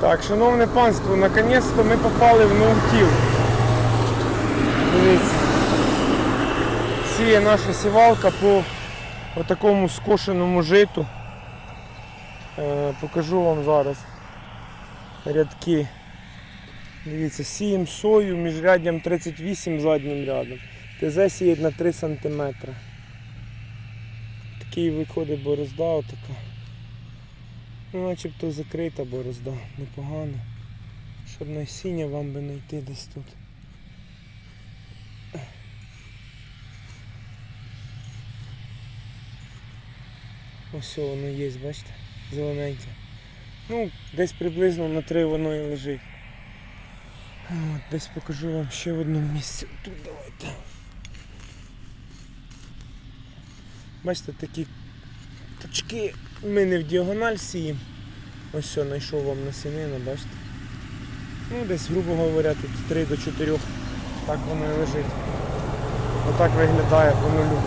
Так, шановне панство, наконець-то ми попали в ноутіл. Дивіться. Сіє наша сівалка по отакому скошеному житу. Е, покажу вам зараз рядки. Дивіться, сіємо сою між ряддям 38 заднім рядом. ТЗ сіє на 3 см. Такий виходить борозда отака. Ну, начебто закрита борозда, непогано. Щоб насіння вам би знайти десь тут. Ось воно є, бачите? Зелененьке. Ну, десь приблизно на три воно і лежить. От, десь покажу вам ще в одному місці. Тут давайте. Бачите, такі точки ми не в діагональ сіємо. Ось все, знайшов вам насінину, бачите? Ну, десь, грубо говоря, тут 3 до 4. Так воно і лежить. Отак виглядає по нулю.